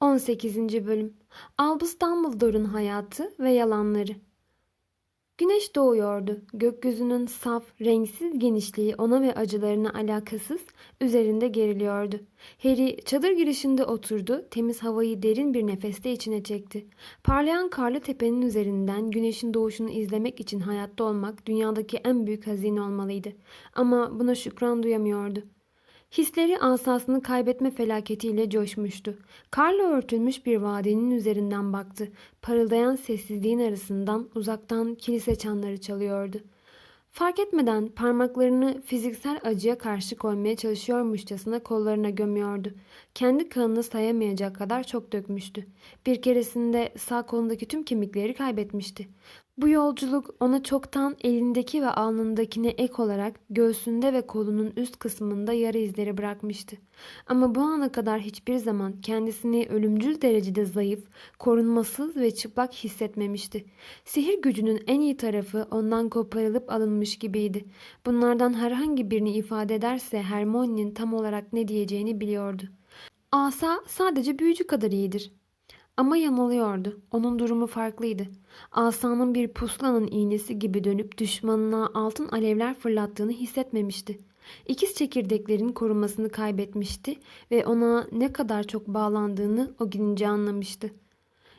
18. Bölüm Albus Dumbledore'un hayatı ve yalanları Güneş doğuyordu. Gökyüzünün saf, renksiz genişliği ona ve acılarına alakasız üzerinde geriliyordu. Harry çadır girişinde oturdu, temiz havayı derin bir nefeste içine çekti. Parlayan karlı tepenin üzerinden güneşin doğuşunu izlemek için hayatta olmak dünyadaki en büyük hazine olmalıydı. Ama buna şükran duyamıyordu. Hisleri asasını kaybetme felaketiyle coşmuştu. Karla örtülmüş bir vadinin üzerinden baktı. Parıldayan sessizliğin arasından uzaktan kilise çanları çalıyordu. Fark etmeden parmaklarını fiziksel acıya karşı koymaya çalışıyormuşçasına kollarına gömüyordu. Kendi kanını sayamayacak kadar çok dökmüştü. Bir keresinde sağ kolundaki tüm kemikleri kaybetmişti. Bu yolculuk ona çoktan elindeki ve alnındakine ek olarak göğsünde ve kolunun üst kısmında yara izleri bırakmıştı. Ama bu ana kadar hiçbir zaman kendisini ölümcül derecede zayıf, korunmasız ve çıplak hissetmemişti. Sihir gücünün en iyi tarafı ondan koparılıp alınmış gibiydi. Bunlardan herhangi birini ifade ederse Hermione'nin tam olarak ne diyeceğini biliyordu. Asa sadece büyücü kadar iyidir. Ama yanılıyordu. Onun durumu farklıydı. Asanın bir puslanın iğnesi gibi dönüp düşmanına altın alevler fırlattığını hissetmemişti. İkiz çekirdeklerin korumasını kaybetmişti ve ona ne kadar çok bağlandığını o gidince anlamıştı.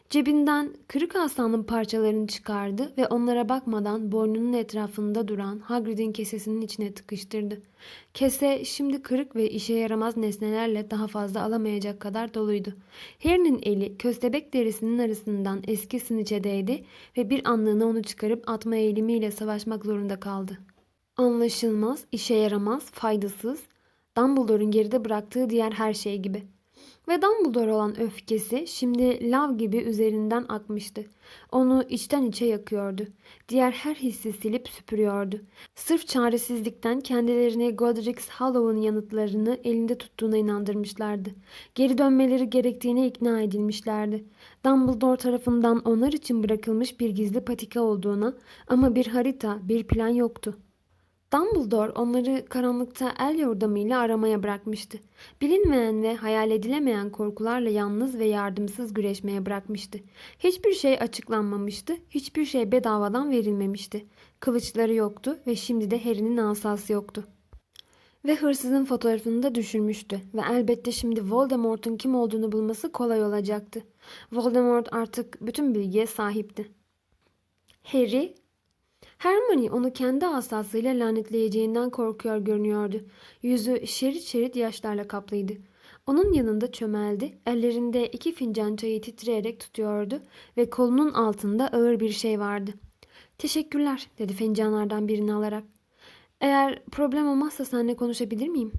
Cebinden kırık asanın parçalarını çıkardı ve onlara bakmadan boynunun etrafında duran Hagrid'in kesesinin içine tıkıştırdı. Kese şimdi kırık ve işe yaramaz nesnelerle daha fazla alamayacak kadar doluydu. Harry'nin eli köstebek derisinin arasından eski siniçe değdi ve bir anlığına onu çıkarıp atma eğilimiyle savaşmak zorunda kaldı. Anlaşılmaz, işe yaramaz, faydasız, Dumbledore'un geride bıraktığı diğer her şey gibi. Ve Dumbledore olan öfkesi şimdi lav gibi üzerinden akmıştı. Onu içten içe yakıyordu. Diğer her hissi silip süpürüyordu. Sırf çaresizlikten kendilerini Godric's Hollow'un yanıtlarını elinde tuttuğuna inandırmışlardı. Geri dönmeleri gerektiğine ikna edilmişlerdi. Dumbledore tarafından onlar için bırakılmış bir gizli patika olduğuna ama bir harita, bir plan yoktu. Dumbledore onları karanlıkta el yordamıyla aramaya bırakmıştı. Bilinmeyen ve hayal edilemeyen korkularla yalnız ve yardımsız güreşmeye bırakmıştı. Hiçbir şey açıklanmamıştı, hiçbir şey bedavadan verilmemişti. Kılıçları yoktu ve şimdi de Harry'nin asası yoktu. Ve hırsızın fotoğrafını da düşürmüştü ve elbette şimdi Voldemort'un kim olduğunu bulması kolay olacaktı. Voldemort artık bütün bilgiye sahipti. Harry Hermione onu kendi asasıyla lanetleyeceğinden korkuyor görünüyordu. Yüzü şerit şerit yaşlarla kaplıydı. Onun yanında çömeldi, ellerinde iki fincan çayı titreyerek tutuyordu ve kolunun altında ağır bir şey vardı. Teşekkürler, dedi fincanlardan birini alarak. Eğer problem olmazsa seninle konuşabilir miyim?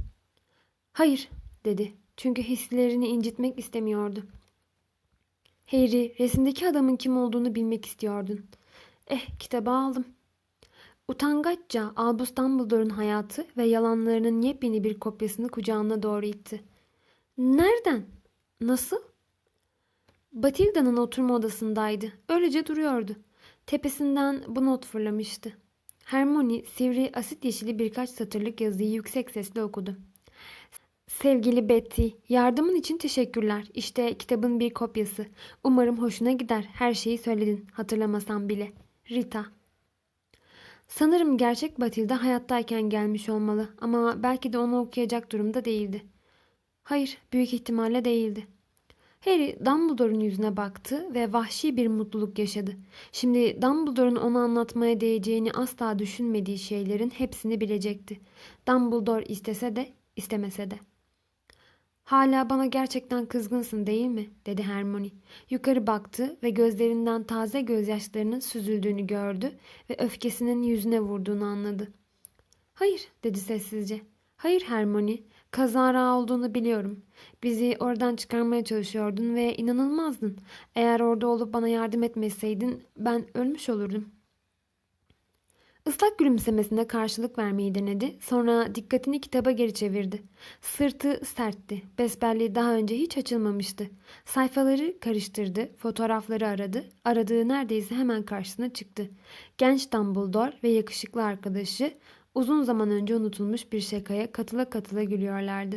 Hayır, dedi. Çünkü hislerini incitmek istemiyordu. Harry, resimdeki adamın kim olduğunu bilmek istiyordun. Eh, kitabı aldım. Utangaçça Albus Dumbledore'un hayatı ve yalanlarının yepyeni bir kopyasını kucağına doğru itti. Nereden? Nasıl? Batilda'nın oturma odasındaydı. Öylece duruyordu. Tepesinden bu not fırlamıştı. Hermione sivri asit yeşili birkaç satırlık yazıyı yüksek sesle okudu. Sevgili Betty, yardımın için teşekkürler. İşte kitabın bir kopyası. Umarım hoşuna gider. Her şeyi söyledin, hatırlamasam bile. Rita Sanırım gerçek Batilda hayattayken gelmiş olmalı ama belki de onu okuyacak durumda değildi. Hayır, büyük ihtimalle değildi. Harry Dumbledore'un yüzüne baktı ve vahşi bir mutluluk yaşadı. Şimdi Dumbledore'un ona anlatmaya değeceğini asla düşünmediği şeylerin hepsini bilecekti. Dumbledore istese de istemese de. Hala bana gerçekten kızgınsın değil mi? dedi Hermione. Yukarı baktı ve gözlerinden taze gözyaşlarının süzüldüğünü gördü ve öfkesinin yüzüne vurduğunu anladı. Hayır dedi sessizce. Hayır Hermione, kazara olduğunu biliyorum. Bizi oradan çıkarmaya çalışıyordun ve inanılmazdın. Eğer orada olup bana yardım etmeseydin ben ölmüş olurdum. Islak gülümsemesine karşılık vermeyi denedi. Sonra dikkatini kitaba geri çevirdi. Sırtı sertti. Besbelli daha önce hiç açılmamıştı. Sayfaları karıştırdı. Fotoğrafları aradı. Aradığı neredeyse hemen karşısına çıktı. Genç Dumbledore ve yakışıklı arkadaşı uzun zaman önce unutulmuş bir şakaya katıla katıla gülüyorlardı.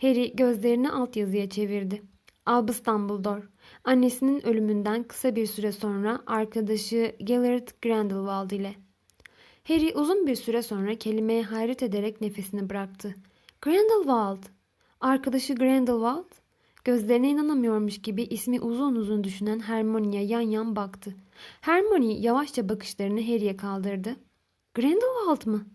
Harry gözlerini altyazıya çevirdi. Albus Dumbledore. Annesinin ölümünden kısa bir süre sonra arkadaşı Gellert Grindelwald ile. Harry uzun bir süre sonra kelimeye hayret ederek nefesini bıraktı. Grindelwald! Arkadaşı Grindelwald? Gözlerine inanamıyormuş gibi ismi uzun uzun düşünen Hermione'ye yan yan baktı. Hermione yavaşça bakışlarını Harry'e kaldırdı. Grindelwald mı?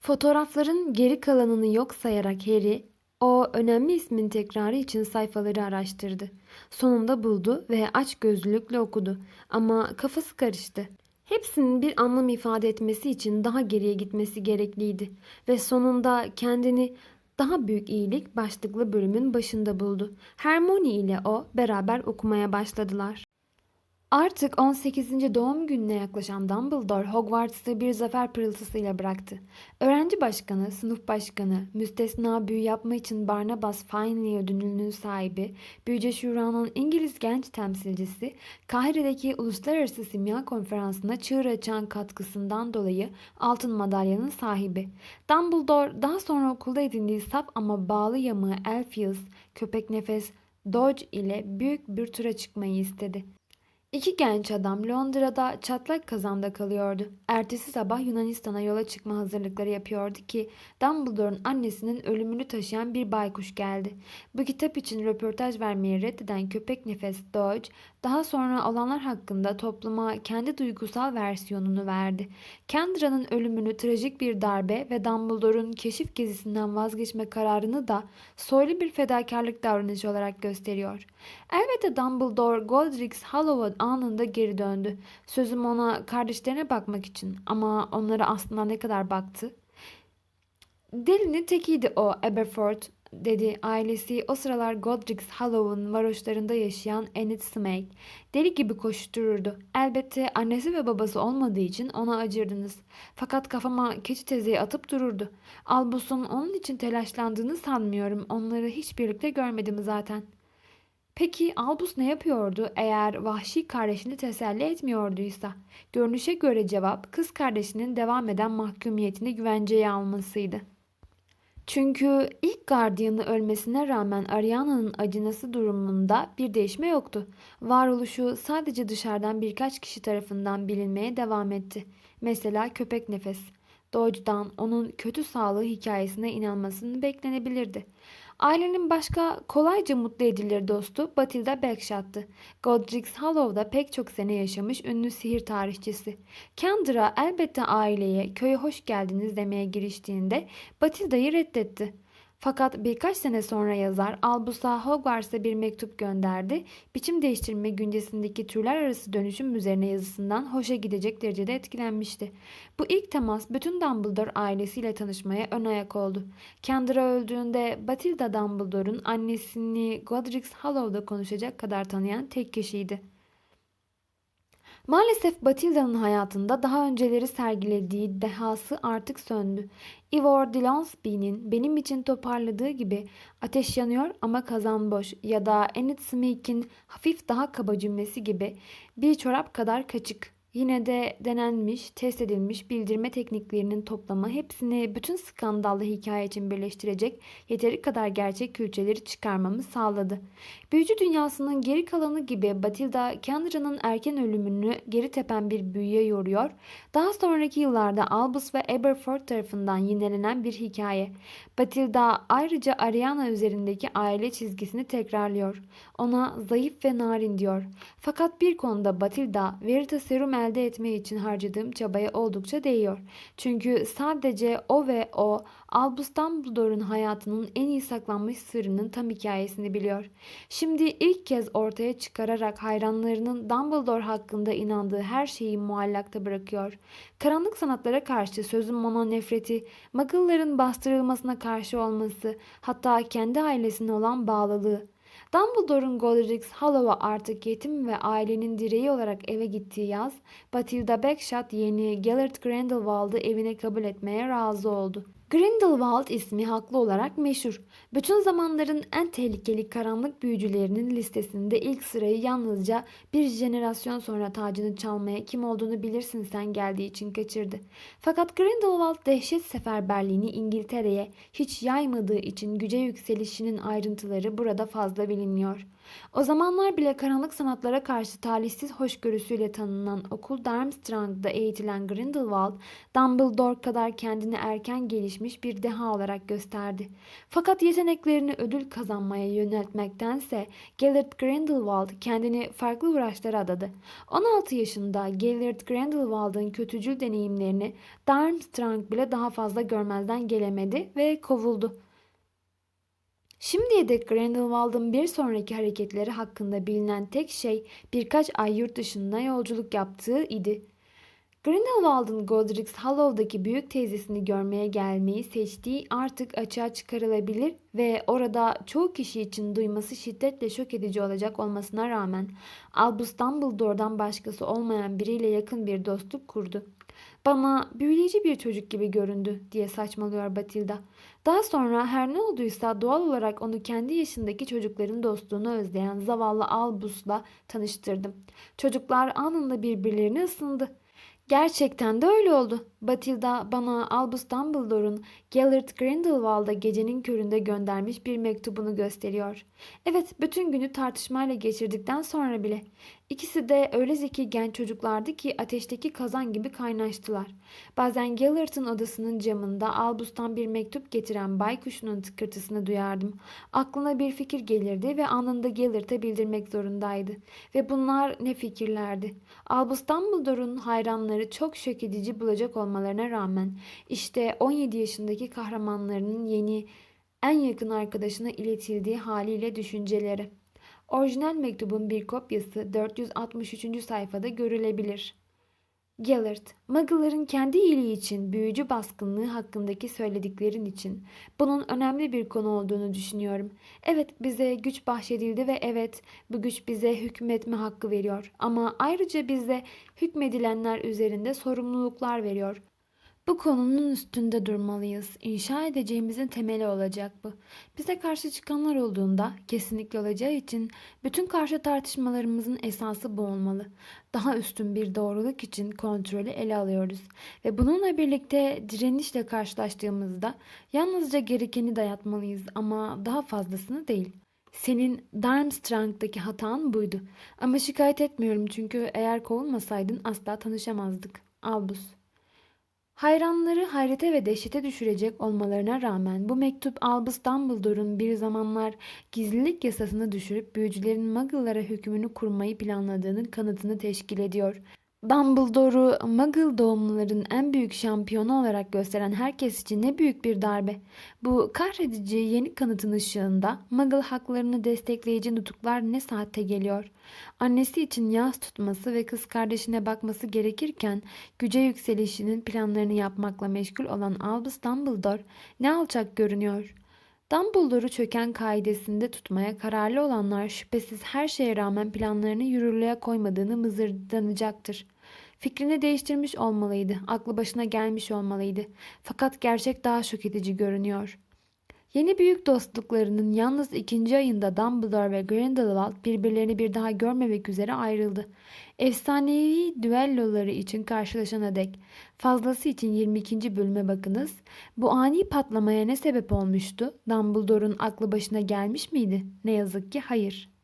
Fotoğrafların geri kalanını yok sayarak Harry, o önemli ismin tekrarı için sayfaları araştırdı. Sonunda buldu ve aç gözlülükle okudu ama kafası karıştı. Hepsinin bir anlam ifade etmesi için daha geriye gitmesi gerekliydi ve sonunda kendini daha büyük iyilik başlıklı bölümün başında buldu. Hermione ile o beraber okumaya başladılar. Artık 18. doğum gününe yaklaşan Dumbledore Hogwarts'ı bir zafer pırıltısıyla bıraktı. Öğrenci başkanı, sınıf başkanı, müstesna büyü yapma için Barnabas Finley ödülünün sahibi, Büyüce Şura'nın İngiliz genç temsilcisi, Kahire'deki Uluslararası Simya Konferansı'na çığır açan katkısından dolayı altın madalyanın sahibi. Dumbledore daha sonra okulda edindiği saf ama bağlı yamağı Elphius, köpek nefes, Dodge ile büyük bir tura çıkmayı istedi. İki genç adam Londra'da çatlak kazanda kalıyordu. Ertesi sabah Yunanistan'a yola çıkma hazırlıkları yapıyordu ki Dumbledore'un annesinin ölümünü taşıyan bir baykuş geldi. Bu kitap için röportaj vermeyi reddeden köpek nefes Dodge, daha sonra olanlar hakkında topluma kendi duygusal versiyonunu verdi. Kendra'nın ölümünü trajik bir darbe ve Dumbledore'un keşif gezisinden vazgeçme kararını da soylu bir fedakarlık davranışı olarak gösteriyor. Elbette Dumbledore Godric's Hollow anında geri döndü. Sözüm ona kardeşlerine bakmak için ama onlara aslında ne kadar baktı? Delinin tekiydi o Aberforth dedi ailesi o sıralar Godric's Hollow'un varoşlarında yaşayan Enid Smake. Deli gibi koştururdu. Elbette annesi ve babası olmadığı için ona acırdınız. Fakat kafama keçi tezeyi atıp dururdu. Albus'un onun için telaşlandığını sanmıyorum. Onları hiç birlikte görmedim zaten. Peki Albus ne yapıyordu eğer vahşi kardeşini teselli etmiyorduysa? Görünüşe göre cevap kız kardeşinin devam eden mahkumiyetini güvenceye almasıydı. Çünkü ilk gardiyanı ölmesine rağmen Ariana'nın acınası durumunda bir değişme yoktu. Varoluşu sadece dışarıdan birkaç kişi tarafından bilinmeye devam etti. Mesela köpek nefes. Dodge'dan onun kötü sağlığı hikayesine inanmasını beklenebilirdi. Ailenin başka kolayca mutlu edilir dostu Batilda Bagshot'tı. Godric's Hollow'da pek çok sene yaşamış ünlü sihir tarihçisi. Kendra elbette aileye köye hoş geldiniz demeye giriştiğinde Batilda'yı reddetti. Fakat birkaç sene sonra yazar Albus'a Hogwarts'a bir mektup gönderdi. Biçim değiştirme güncesindeki türler arası dönüşüm üzerine yazısından hoşa gidecek derecede etkilenmişti. Bu ilk temas bütün Dumbledore ailesiyle tanışmaya ön ayak oldu. Kendra öldüğünde Batilda Dumbledore'un annesini Godric's Hollow'da konuşacak kadar tanıyan tek kişiydi. Maalesef Batilda'nın hayatında daha önceleri sergilediği dehası artık söndü. Ivor Delancey'nin benim için toparladığı gibi ateş yanıyor ama kazan boş ya da Enid Smeek'in hafif daha kaba cümlesi gibi bir çorap kadar kaçık. Yine de denenmiş, test edilmiş bildirme tekniklerinin toplamı hepsini bütün skandallı hikaye için birleştirecek yeteri kadar gerçek külçeleri çıkarmamı sağladı. Büyücü dünyasının geri kalanı gibi Batilda Kendra'nın erken ölümünü geri tepen bir büyüye yoruyor. Daha sonraki yıllarda Albus ve Aberforth tarafından yinelenen bir hikaye. Batilda ayrıca Ariana üzerindeki aile çizgisini tekrarlıyor. Ona zayıf ve narin diyor. Fakat bir konuda Batilda Verita Serum elde etme için harcadığım çabaya oldukça değiyor. Çünkü sadece o ve o Albus Dumbledore'un hayatının en iyi saklanmış sırrının tam hikayesini biliyor. Şimdi ilk kez ortaya çıkararak hayranlarının Dumbledore hakkında inandığı her şeyi muallakta bırakıyor. Karanlık sanatlara karşı sözün ona nefreti, Muggle'ların bastırılmasına karşı olması, hatta kendi ailesine olan bağlılığı, Dumbledore'un Godric's Hollow'a artık yetim ve ailenin direği olarak eve gittiği yaz, Batilda Bagshot yeni Gellert Grindelwald'ı evine kabul etmeye razı oldu. Grindelwald ismi haklı olarak meşhur. Bütün zamanların en tehlikeli karanlık büyücülerinin listesinde ilk sırayı yalnızca bir jenerasyon sonra tacını çalmaya kim olduğunu bilirsin sen geldiği için kaçırdı. Fakat Grindelwald dehşet seferberliğini İngiltere'ye hiç yaymadığı için güce yükselişinin ayrıntıları burada fazla bilinmiyor. O zamanlar bile karanlık sanatlara karşı talihsiz hoşgörüsüyle tanınan okul Durmstrang'da eğitilen Grindelwald, Dumbledore kadar kendini erken gelişmiş bir deha olarak gösterdi. Fakat yeteneklerini ödül kazanmaya yöneltmektense Gellert Grindelwald kendini farklı uğraşlara adadı. 16 yaşında Gellert Grindelwald'ın kötücül deneyimlerini Durmstrang bile daha fazla görmezden gelemedi ve kovuldu. Şimdiye dek Grindelwald'ın bir sonraki hareketleri hakkında bilinen tek şey birkaç ay yurt dışına yolculuk yaptığı idi. Grindelwald'ın Godric's Hollow'daki büyük teyzesini görmeye gelmeyi seçtiği artık açığa çıkarılabilir ve orada çoğu kişi için duyması şiddetle şok edici olacak olmasına rağmen Albus Dumbledore'dan başkası olmayan biriyle yakın bir dostluk kurdu. Bana büyüleyici bir çocuk gibi göründü diye saçmalıyor Batilda. Daha sonra her ne olduysa doğal olarak onu kendi yaşındaki çocukların dostluğunu özleyen zavallı Albus'la tanıştırdım. Çocuklar anında birbirlerine ısındı. Gerçekten de öyle oldu. Batilda bana Albus Dumbledore'un Gellert Grindelwald'a gecenin köründe göndermiş bir mektubunu gösteriyor. Evet, bütün günü tartışmayla geçirdikten sonra bile. İkisi de öyle zeki genç çocuklardı ki ateşteki kazan gibi kaynaştılar. Bazen Gellert'ın odasının camında Albus'tan bir mektup getiren baykuşunun tıkırtısını duyardım. Aklına bir fikir gelirdi ve anında Gellert'e bildirmek zorundaydı. Ve bunlar ne fikirlerdi. Albus Dumbledore'un hayranları çok şok edici bulacak olmalarına rağmen işte 17 yaşındaki kahramanlarının yeni en yakın arkadaşına iletildiği haliyle düşünceleri. Orijinal mektubun bir kopyası 463. sayfada görülebilir. Gellert, Muggle'ların kendi iyiliği için büyücü baskınlığı hakkındaki söylediklerin için bunun önemli bir konu olduğunu düşünüyorum. Evet bize güç bahşedildi ve evet bu güç bize hükmetme hakkı veriyor. Ama ayrıca bize hükmedilenler üzerinde sorumluluklar veriyor. Bu konunun üstünde durmalıyız. İnşa edeceğimizin temeli olacak bu. Bize karşı çıkanlar olduğunda kesinlikle olacağı için bütün karşı tartışmalarımızın esası bu olmalı. Daha üstün bir doğruluk için kontrolü ele alıyoruz. Ve bununla birlikte direnişle karşılaştığımızda yalnızca gerekeni dayatmalıyız ama daha fazlasını değil. Senin Darmstrang'daki hatan buydu. Ama şikayet etmiyorum çünkü eğer kovulmasaydın asla tanışamazdık. Albus Hayranları hayrete ve dehşete düşürecek olmalarına rağmen bu mektup Albus Dumbledore'un bir zamanlar gizlilik yasasını düşürüp büyücülerin Muggle'lara hükmünü kurmayı planladığının kanıtını teşkil ediyor. Dumbledore'u Muggle doğumluların en büyük şampiyonu olarak gösteren herkes için ne büyük bir darbe. Bu kahredici yeni kanıtın ışığında Muggle haklarını destekleyici nutuklar ne saatte geliyor. Annesi için yas tutması ve kız kardeşine bakması gerekirken güce yükselişinin planlarını yapmakla meşgul olan Albus Dumbledore ne alçak görünüyor. Dumbledore'u çöken kaidesinde tutmaya kararlı olanlar şüphesiz her şeye rağmen planlarını yürürlüğe koymadığını mızırdanacaktır. Fikrini değiştirmiş olmalıydı, aklı başına gelmiş olmalıydı. Fakat gerçek daha şok edici görünüyor. Yeni büyük dostluklarının yalnız ikinci ayında Dumbledore ve Grindelwald birbirlerini bir daha görmemek üzere ayrıldı. Efsanevi düelloları için karşılaşana dek. Fazlası için 22. bölüme bakınız. Bu ani patlamaya ne sebep olmuştu? Dumbledore'un aklı başına gelmiş miydi? Ne yazık ki hayır.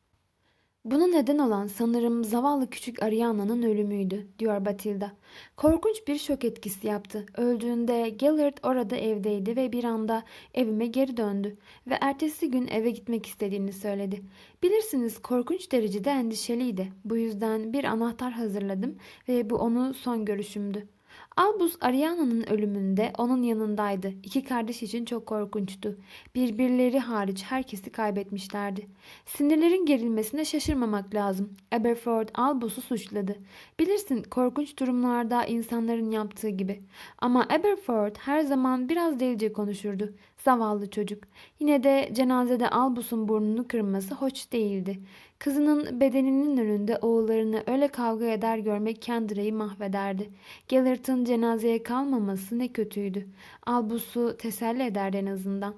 Buna neden olan sanırım zavallı küçük Ariana'nın ölümüydü, diyor Batilda. Korkunç bir şok etkisi yaptı. Öldüğünde Gellert orada evdeydi ve bir anda evime geri döndü ve ertesi gün eve gitmek istediğini söyledi. Bilirsiniz korkunç derecede endişeliydi. Bu yüzden bir anahtar hazırladım ve bu onu son görüşümdü. Albus Ariana'nın ölümünde onun yanındaydı. İki kardeş için çok korkunçtu. Birbirleri hariç herkesi kaybetmişlerdi. Sinirlerin gerilmesine şaşırmamak lazım. Aberford Albus'u suçladı. Bilirsin korkunç durumlarda insanların yaptığı gibi. Ama Aberford her zaman biraz delice konuşurdu. Zavallı çocuk. Yine de cenazede Albus'un burnunu kırması hoş değildi. Kızının bedeninin önünde oğullarını öyle kavga eder görmek Kendra'yı mahvederdi. Gellert'ın cenazeye kalmaması ne kötüydü. Albus'u teselli ederdi en azından.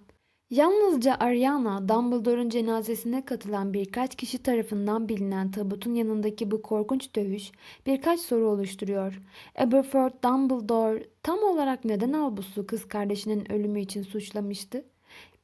Yalnızca Ariana, Dumbledore'un cenazesine katılan birkaç kişi tarafından bilinen tabutun yanındaki bu korkunç dövüş birkaç soru oluşturuyor. Aberforth Dumbledore tam olarak neden Albus'u kız kardeşinin ölümü için suçlamıştı?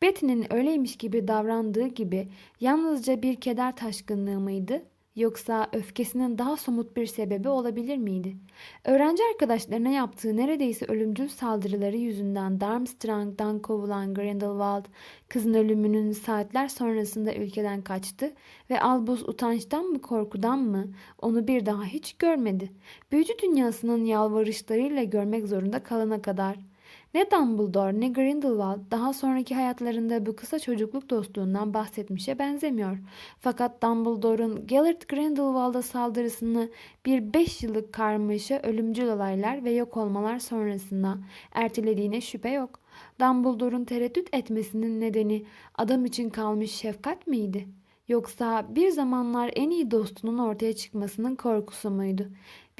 Betty'nin öyleymiş gibi davrandığı gibi yalnızca bir keder taşkınlığı mıydı? Yoksa öfkesinin daha somut bir sebebi olabilir miydi? Öğrenci arkadaşlarına yaptığı neredeyse ölümcül saldırıları yüzünden Darmstrang'dan kovulan Grindelwald, kızın ölümünün saatler sonrasında ülkeden kaçtı ve Albus utançtan mı korkudan mı onu bir daha hiç görmedi. Büyücü dünyasının yalvarışlarıyla görmek zorunda kalana kadar. Ne Dumbledore ne Grindelwald daha sonraki hayatlarında bu kısa çocukluk dostluğundan bahsetmişe benzemiyor. Fakat Dumbledore'un Gellert Grindelwald'a saldırısını bir beş yıllık karmaşa ölümcül olaylar ve yok olmalar sonrasında ertelediğine şüphe yok. Dumbledore'un tereddüt etmesinin nedeni adam için kalmış şefkat miydi? Yoksa bir zamanlar en iyi dostunun ortaya çıkmasının korkusu muydu?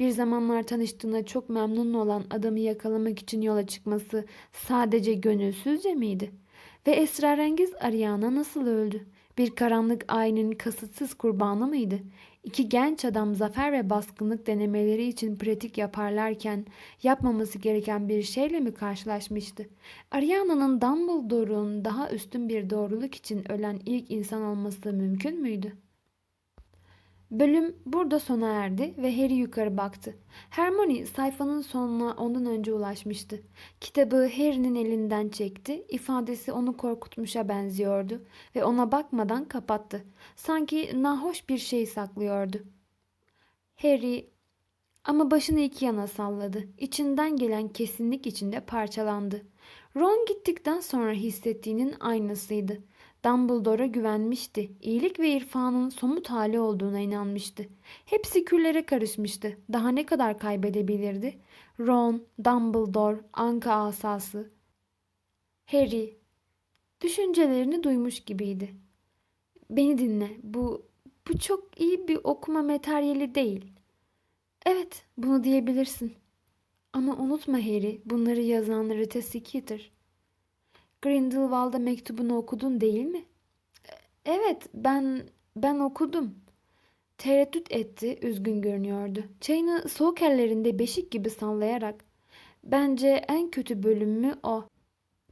Bir zamanlar tanıştığına çok memnun olan adamı yakalamak için yola çıkması sadece gönülsüzce miydi? Ve esrarengiz Ariana nasıl öldü? Bir karanlık ayinin kasıtsız kurbanı mıydı? İki genç adam zafer ve baskınlık denemeleri için pratik yaparlarken yapmaması gereken bir şeyle mi karşılaşmıştı? Ariana'nın Dumbledore'un daha üstün bir doğruluk için ölen ilk insan olması mümkün müydü? Bölüm burada sona erdi ve Harry yukarı baktı. Hermione sayfanın sonuna ondan önce ulaşmıştı. Kitabı Harry'nin elinden çekti. İfadesi onu korkutmuşa benziyordu ve ona bakmadan kapattı. Sanki nahoş bir şey saklıyordu. Harry ama başını iki yana salladı. İçinden gelen kesinlik içinde parçalandı. Ron gittikten sonra hissettiğinin aynısıydı. Dumbledore'a güvenmişti. İyilik ve irfanın somut hali olduğuna inanmıştı. Hepsi küllere karışmıştı. Daha ne kadar kaybedebilirdi? Ron, Dumbledore, Anka asası. Harry. Düşüncelerini duymuş gibiydi. Beni dinle. Bu bu çok iyi bir okuma materyali değil. Evet, bunu diyebilirsin. Ama unutma Harry, bunları yazan Rita Skeeter. Grindelwald'a mektubunu okudun değil mi? Evet, ben ben okudum. Tereddüt etti, üzgün görünüyordu. Çayını soğuk ellerinde beşik gibi sallayarak. Bence en kötü bölümü o.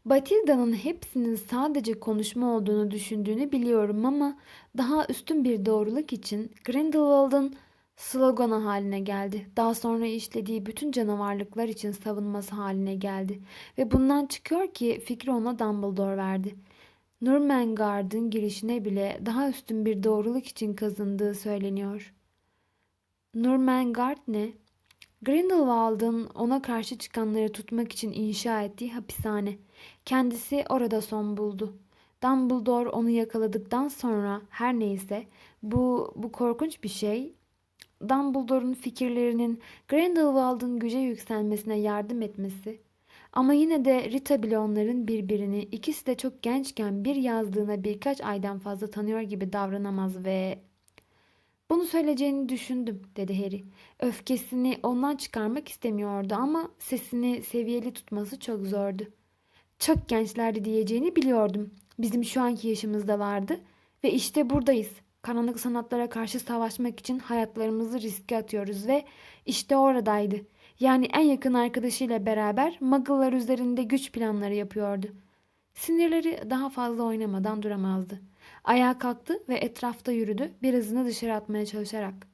Batilda'nın hepsinin sadece konuşma olduğunu düşündüğünü biliyorum ama daha üstün bir doğruluk için Grindelwald'ın sloganı haline geldi. Daha sonra işlediği bütün canavarlıklar için savunması haline geldi. Ve bundan çıkıyor ki fikri ona Dumbledore verdi. Nurmengard'ın girişine bile daha üstün bir doğruluk için kazındığı söyleniyor. Nurmengard ne? Grindelwald'ın ona karşı çıkanları tutmak için inşa ettiği hapishane. Kendisi orada son buldu. Dumbledore onu yakaladıktan sonra her neyse bu bu korkunç bir şey Dumbledore'un fikirlerinin Grindelwald'ın güce yükselmesine yardım etmesi ama yine de Rita bile onların birbirini ikisi de çok gençken bir yazdığına birkaç aydan fazla tanıyor gibi davranamaz ve... Bunu söyleyeceğini düşündüm dedi Harry. Öfkesini ondan çıkarmak istemiyordu ama sesini seviyeli tutması çok zordu. Çok gençlerdi diyeceğini biliyordum. Bizim şu anki yaşımızda vardı ve işte buradayız. Karanlık sanatlara karşı savaşmak için hayatlarımızı riske atıyoruz ve işte oradaydı. Yani en yakın arkadaşıyla beraber Muggle'lar üzerinde güç planları yapıyordu. Sinirleri daha fazla oynamadan duramazdı. Ayağa kalktı ve etrafta yürüdü, birazını dışarı atmaya çalışarak.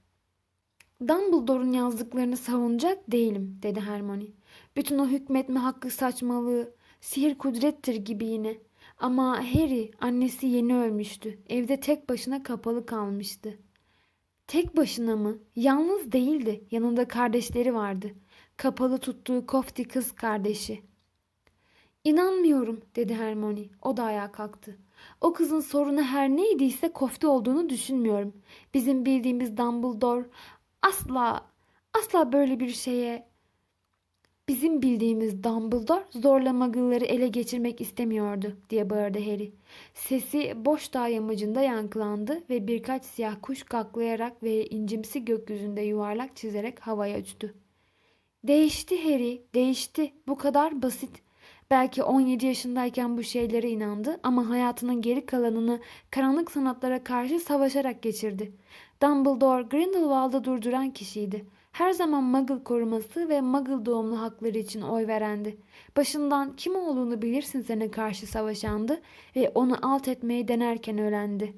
Dumbledore'un yazdıklarını savunacak değilim, dedi Hermione. Bütün o hükmetme hakkı saçmalığı, sihir kudrettir gibi yine. Ama Harry annesi yeni ölmüştü. Evde tek başına kapalı kalmıştı. Tek başına mı? Yalnız değildi. Yanında kardeşleri vardı. Kapalı tuttuğu kofti kız kardeşi. İnanmıyorum dedi Hermione. O da ayağa kalktı. O kızın sorunu her neydiyse kofti olduğunu düşünmüyorum. Bizim bildiğimiz Dumbledore asla asla böyle bir şeye Bizim bildiğimiz Dumbledore zorla Muggle'ları ele geçirmek istemiyordu diye bağırdı Harry. Sesi boş dağ yamacında yankılandı ve birkaç siyah kuş kaklayarak ve incimsi gökyüzünde yuvarlak çizerek havaya uçtu. Değişti Harry, değişti. Bu kadar basit. Belki 17 yaşındayken bu şeylere inandı ama hayatının geri kalanını karanlık sanatlara karşı savaşarak geçirdi. Dumbledore Grindelwald'ı durduran kişiydi. Her zaman Muggle koruması ve Muggle doğumlu hakları için oy verendi. Başından kim olduğunu bilirsin sana karşı savaşandı ve onu alt etmeyi denerken ölendi.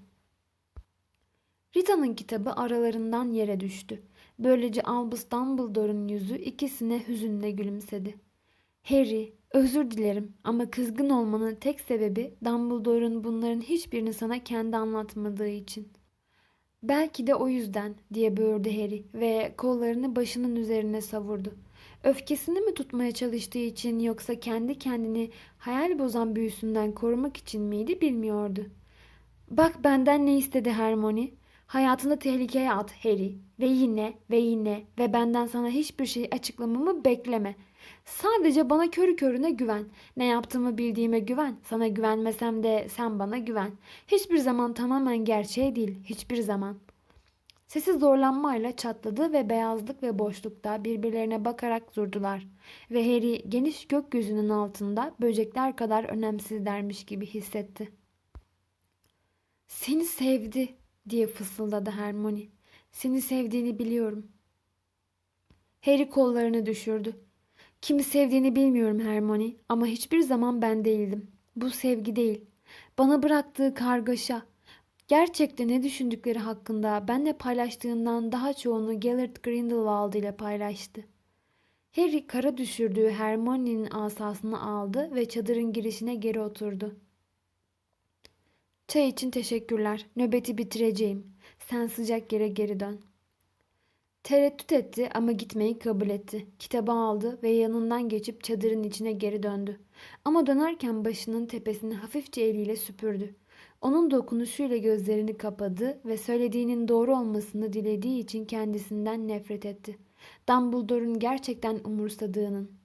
Rita'nın kitabı aralarından yere düştü. Böylece Albus Dumbledore'un yüzü ikisine hüzünle gülümsedi. Harry, özür dilerim ama kızgın olmanın tek sebebi Dumbledore'un bunların hiçbirini sana kendi anlatmadığı için. Belki de o yüzden diye böğürdü Harry ve kollarını başının üzerine savurdu. Öfkesini mi tutmaya çalıştığı için yoksa kendi kendini hayal bozan büyüsünden korumak için miydi bilmiyordu. Bak benden ne istedi Hermione? Hayatını tehlikeye at Harry ve yine ve yine ve benden sana hiçbir şey açıklamamı bekleme. Sadece bana körü körüne güven. Ne yaptığımı bildiğime güven. Sana güvenmesem de sen bana güven. Hiçbir zaman tamamen gerçeğe değil, hiçbir zaman. Sesi zorlanmayla çatladı ve beyazlık ve boşlukta birbirlerine bakarak durdular. Ve Harry geniş gökyüzünün altında böcekler kadar önemsizlermiş gibi hissetti. Seni sevdi diye fısıldadı Hermione. Seni sevdiğini biliyorum. Harry kollarını düşürdü. Kimi sevdiğini bilmiyorum Hermione ama hiçbir zaman ben değildim. Bu sevgi değil. Bana bıraktığı kargaşa. Gerçekte ne düşündükleri hakkında benle paylaştığından daha çoğunu Gellert Grindelwald ile paylaştı. Harry kara düşürdüğü Hermione'nin asasını aldı ve çadırın girişine geri oturdu. Çay için teşekkürler. Nöbeti bitireceğim. Sen sıcak yere geri dön. Tereddüt etti ama gitmeyi kabul etti. Kitabı aldı ve yanından geçip çadırın içine geri döndü. Ama dönerken başının tepesini hafifçe eliyle süpürdü. Onun dokunuşuyla gözlerini kapadı ve söylediğinin doğru olmasını dilediği için kendisinden nefret etti. Dumbledore'un gerçekten umursadığının.